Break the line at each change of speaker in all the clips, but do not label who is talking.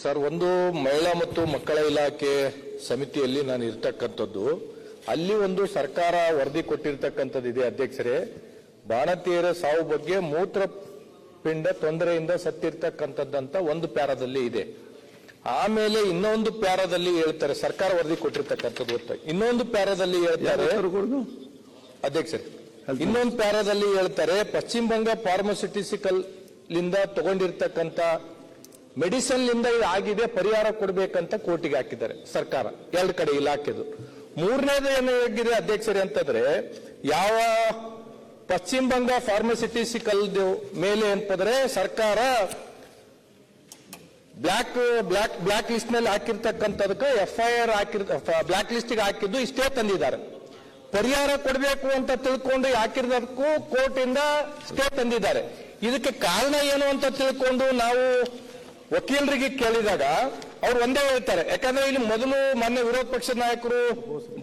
Sir ಒಂದು ಮಹಿಳಾ ಮತ್ತು ಮಕ್ಕಳ ಇಲಾಖೆ ಸಮಿತಿಯಲ್ಲಿ ನಾನು ಇರ್ತಕ್ಕಂಥದ್ದು. ಅಲ್ಲಿ ಒಂದು ಸರ್ಕಾರ ವರದಿ ಕೊಟ್ಟಿರ್ತಕ್ಕಂಥದ್ದು ಇದೆ ಅಧ್ಯಕ್ಷರೇ. ಬಾಣತಿಯರ ಸಾವು ಬಗ್ಗೆ ಮೂತ್ರಪಿಂಡ ತೊಂದರೆಯಿಂದ ಸತ್ತಿರ್ತಕ್ಕಂಥದ್ದಂತ ಒಂದು ಪ್ಯಾರಾದಲ್ಲಿ ಇದೆ. ಆಮೇಲೆ ಇನ್ನೊಂದು ಪ್ಯಾರಾದಲ್ಲಿ ಹೇಳ್ತಾರೆ ಸರ್ಕಾರ ವರದಿ ಕೊಟ್ಟಿರ್ತಕ್ಕಂಥದ್ದು ಗೊತ್ತ ಇನ್ನೊಂದು ಪ್ಯಾರಾದಲ್ಲಿ ಹೇಳ್ತಾರೆ ಅಧ್ಯಕ್ಷರೇ. ಇನ್ನೊಂದು ಪ್ಯಾರಾದಲ್ಲಿ ಹೇಳ್ತಾರೆ ಪಶ್ಚಿಮ ಬಂಗ ಫಾರ್ಮಸ್ಯೂಟಿಸಿಕಲ್ ಲಿಂದ ತಗೊಂಡಿರ್ತಕ್ಕಂಥ ಮೆಡಿಸಿನ್ ಆಗಿದೆ ಪರಿಹಾರ ಕೊಡಬೇಕಂತ ಕೋರ್ಟಿಗೆ ಹಾಕಿದ್ದಾರೆ ಸರ್ಕಾರ, ಎರಡು ಕಡೆ ಇಲಾಖೆದು. ಮೂರನೇದು ಏನು ಹೇಗಿದೆ ಅಧ್ಯಕ್ಷರೇ ಅಂತಂದ್ರೆ, ಯಾವ ಪಶ್ಚಿಮ ಬಂಗ ಫಾರ್ಮಸಿಟಿಸಿಕಲ್ ಮೇಲೆ ಅಂತಂದ್ರೆ ಸರ್ಕಾರ ಬ್ಲಾಕ್ ಬ್ಲಾಕ್ ಬ್ಲಾಕ್ ಲಿಸ್ಟ್ನಲ್ಲಿ ಹಾಕಿರ್ತಕ್ಕಂಥದಕ್ಕೆ ಎಫ್ ಐ ಆರ್ ಹಾಕಿರ್, ಬ್ಲಾಕ್ ಲಿಸ್ಟ್ಗೆ ಹಾಕಿದ್ದು ಇಷ್ಟೇ ತಂದಿದ್ದಾರೆ. ಪರಿಹಾರ ಕೊಡಬೇಕು ಅಂತ ತಿಳ್ಕೊಂಡು ಹಾಕಿರೋದಕ್ಕೂ ಕೋರ್ಟ್ ಇಂದ ಸ್ಟೇ ತಂದಿದ್ದಾರೆ. ಇದಕ್ಕೆ ಕಾರಣ ಏನು ಅಂತ ತಿಳ್ಕೊಂಡು ನಾವು ವಕೀಲರಿಗೆ ಕೇಳಿದಾಗ ಅವ್ರು ಒಂದೇ ಹೇಳ್ತಾರೆ. ಯಾಕಂದ್ರೆ ಇಲ್ಲಿ ಮೊದಲು ಮೊನ್ನೆ ವಿರೋಧ ಪಕ್ಷದ ನಾಯಕರು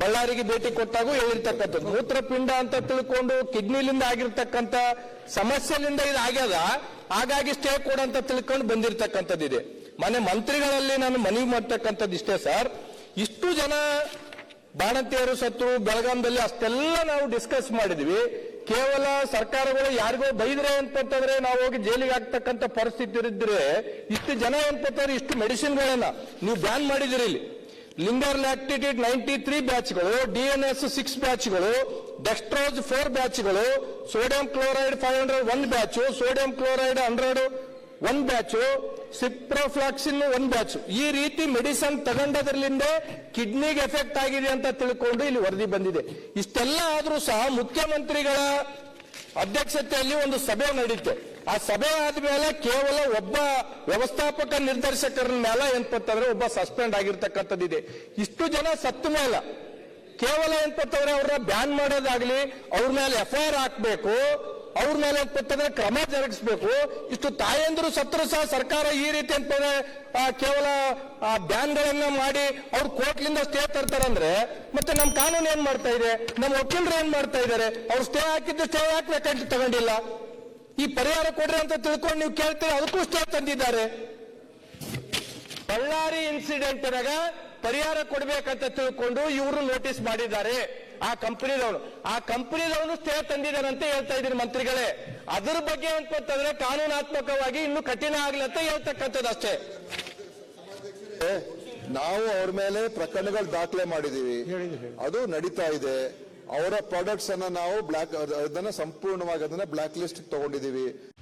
ಬಳ್ಳಾರಿಗೆ ಭೇಟಿ ಕೊಟ್ಟಾಗೂ ಹೇಳಿರ್ತಕ್ಕಂಥದ್ದು. ಮೂತ್ರಪಿಂಡ ಅಂತ ತಿಳ್ಕೊಂಡು ಕಿಡ್ನಿಲಿಂದ ಆಗಿರ್ತಕ್ಕಂಥ ಸಮಸ್ಯೆಲಿಂದ ಇದು ಆಗ್ಯದ, ಹಾಗಾಗಿ ಸ್ಟೇ ಕೊಡ ಅಂತ ತಿಳ್ಕೊಂಡು ಬಂದಿರತಕ್ಕಂಥದ್ದಿದೆ ಮನೆ ಮಂತ್ರಿಗಳಲ್ಲಿ ನಾನು ಮನವಿ ಮಾಡ್ತಕ್ಕಂಥದ್ದು ಇಷ್ಟೇ ಸರ್. ಇಷ್ಟು ಜನ ಬಾಣಂತಿಯರು ಸತ್ರು ಬೆಳಗಾಂದಲ್ಲಿ ಅಷ್ಟೆಲ್ಲ ನಾವು ಡಿಸ್ಕಸ್ ಮಾಡಿದ್ವಿ. ಕೇವಲ ಸರ್ಕಾರಗಳು ಯಾರಿಗೋ ಬೈದ್ರೆ ಅಂತಂತಂದ್ರೆ ನಾವು ಹೋಗಿ ಜೈಲಿಗೆ ಹಾಕ್ತಕ್ಕಂಥ ಪರಿಸ್ಥಿತಿ ಇರಿದ್ರೆ ಇಷ್ಟು ಜನ ಅಂತಂದ್ರೆ ಇಷ್ಟು ಮೆಡಿಸಿನ್ಗಳನ್ನ ನೀವು ಬ್ಯಾನ್ ಮಾಡಿದಿರಿ ಇಲ್ಲಿ. ಲಿಂಗರ್ ಲ್ಯಾಕ್ಟಿಟೇಟ್ ನೈಂಟಿ ತ್ರೀ ಬ್ಯಾಚ್ಗಳು ಡಿಎನ್ಎಸ್ ಸಿಕ್ಸ್ ಬ್ಯಾಚ್ಗಳು, dextrose four ಬ್ಯಾಚ್ಗಳು, sodium chloride five hundred one batch, sodium chloride hundred ಒಂದ್ ಬ್ಯಾಚು, ಸಿಪ್ರೋಫ್ಲಾಕ್ಸಿನ್ ಒಂದ್ ಬ್ಯಾಚ್. ಈ ರೀತಿ ಮೆಡಿಸನ್ ತಗೊಂಡದ್ರಲಿಂದ ಕಿಡ್ನಿಗೆ ಎಫೆಕ್ಟ್ ಆಗಿದೆ ಅಂತ ತಿಳ್ಕೊಂಡು ಇಲ್ಲಿ ವರದಿ ಬಂದಿದೆ. ಇಷ್ಟೆಲ್ಲ ಆದ್ರೂ ಸಹ ಮುಖ್ಯಮಂತ್ರಿಗಳ ಅಧ್ಯಕ್ಷತೆಯಲ್ಲಿ ಒಂದು ಸಭೆ ನಡೀತು. ಆ ಸಭೆ ಆದ್ಮೇಲೆ ಕೇವಲ ಒಬ್ಬ ವ್ಯವಸ್ಥಾಪಕ ನಿರ್ದೇಶಕರ ಮೇಲೆ ಏನ್ಪತ್ತಂದ್ರೆ ಒಬ್ಬ ಸಸ್ಪೆಂಡ್ ಆಗಿರ್ತಕ್ಕಂಥದ್ದಿದೆ. ಇಷ್ಟು ಜನ ಸತ್ತ ಮೇಲೆ ಕೇವಲ ಏನ್ಪತ್ತಂದ್ರೆ ಅವ್ರನ್ನ ಬ್ಯಾನ್ ಮಾಡೋದಾಗ್ಲಿ, ಅವ್ರ ಮೇಲೆ ಎಫ್ ಐ ಆರ್ ಹಾಕ್ಬೇಕು ಅವ್ರ ಮೇಲೆ ಕೊಟ್ಟದ ಕ್ರಮ ಜರುಗಿಸಬೇಕು. ಇಷ್ಟು ತಾಯಂದ್ರು ಸತ್ರು ಸಹ ಸರ್ಕಾರ ಈ ರೀತಿ ಅಂತಂದ್ರೆ ಕೇವಲ ಬ್ಯಾನ್ಗಳನ್ನ ಮಾಡಿ ಅವ್ರು ಕೋರ್ಟ್ಲಿಂದ ಸ್ಟೇ ತರ್ತಾರಂದ್ರೆ, ಮತ್ತೆ ನಮ್ಮ ಕಾನೂನು ಏನ್ ಮಾಡ್ತಾ ಇದೆ? ನಮ್ಮ ವಕೀಲರು ಏನ್ ಮಾಡ್ತಾ ಇದ್ದಾರೆ ಅವ್ರು ಸ್ಟೇ ಹಾಕಿದ್ದು ಸ್ಟೇ ಹಾಕ್ಬೇಕಂತ ತಗೊಂಡಿಲ್ಲ? ಈ ಪರಿಹಾರ ಕೊಡ್ರಿ ಅಂತ ತಿಳ್ಕೊಂಡು ನೀವು ಕೇಳ್ತೀರಿ? ಅದಕ್ಕೂ ಸ್ಟೇ ತಂದಿದ್ದಾರೆ. ಬಳ್ಳಾರಿ ಇನ್ಸಿಡೆಂಟ್ ಪರಿಹಾರ ಕೊಡ್ಬೇಕಂತ ತಿಳ್ಕೊಂಡು ಇವರು ನೋಟಿಸ್ ಮಾಡಿದ್ದಾರೆ. ಆ ಕಂಪನಿದವನು. ಆ ಕಂಪನಿದವನು ಸ್ಟೇ ತಂದಿದ್ದಾರೆ ಅಂತ ಹೇಳ್ತಾ ಇದ್ದೀನಿ ಮಂತ್ರಿಗಳೇ. ಅದ್ರ ಬಗ್ಗೆ ಅಂತಂದ್ರೆ ಕಾನೂನಾತ್ಮಕವಾಗಿ ಇನ್ನು ಕಠಿಣ ಆಗ್ಲಿ ಅಂತ ಹೇಳ್ತಕ್ಕಂಥದ್ದು ಅಷ್ಟೇ.
ನಾವು ಅವ್ರ ಮೇಲೆ ಪ್ರಕರಣಗಳು ದಾಖಲೆ ಮಾಡಿದೀವಿ. ಅದು ನಡೀತಾ ಇದೆ. ಅವರ ಪ್ರಾಡಕ್ಟ್ಸ್ ಅನ್ನ ನಾವು ಬ್ಲಾಕ್ ಅದನ್ನ ಸಂಪೂರ್ಣವಾಗಿ ಅದನ್ನ ಬ್ಲಾಕ್ ಲಿಸ್ಟ್ ತಗೊಂಡಿದೀವಿ.